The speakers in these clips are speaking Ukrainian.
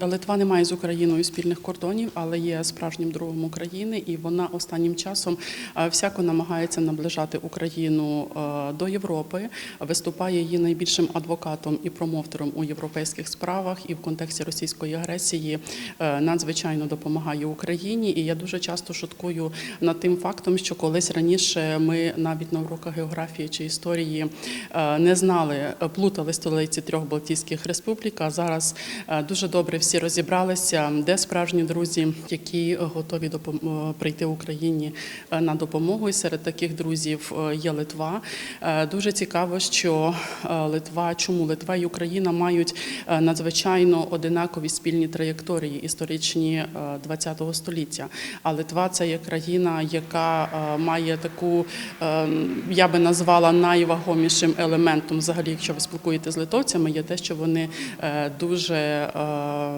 Литва не має з Україною спільних кордонів, але є справжнім другом України, і вона останнім часом е, всяко намагається наближати Україну е, до Європи, виступає її найбільшим адвокатом і промоутером у європейських справах, і в контексті російської агресії е, надзвичайно допомагає Україні. І я дуже часто шуткую над тим фактом, що колись раніше ми навіть на уроках географії чи історії не знали, плутали столиці трьох Балтійських республік. А зараз дуже добре всі розібралися, де справжні друзі, які готові прийти Україні е, на допомогу. І серед таких друзів е, є Литва. Е, Дуже цікаво, що Литва, чому Литва і Україна мають надзвичайно одинакові спільні траєкторії історичні ХХ століття. А Литва це є країна, яка має таку, е, я би назвала найвагомішим елементом, взагалі, якщо ви спілкуєтеся з литовцями, є те, що вони дуже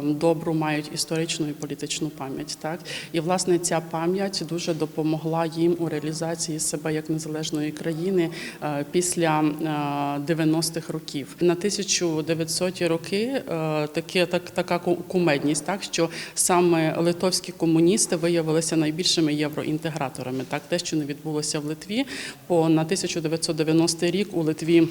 добру мають історичну і політичну пам'ять. Так і власне ця пам'ять дуже допомогла їм у реалізації себе як незалежної країни е, після е, 90-х років. На 1900-ті роки е, таке так така кумедність, так що саме литовські комуністи виявилися найбільшими євроінтеграторами. Так, те, що не відбулося в Литві, по на 1990 рік у Литві.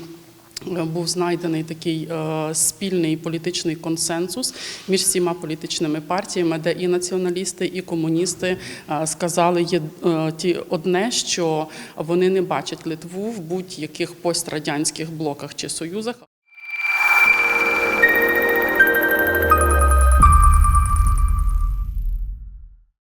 Був знайдений такий е, спільний політичний консенсус між всіма політичними партіями, де і націоналісти, і комуністи е, сказали є е, ті одне, що вони не бачать Литву в будь-яких пострадянських блоках чи союзах.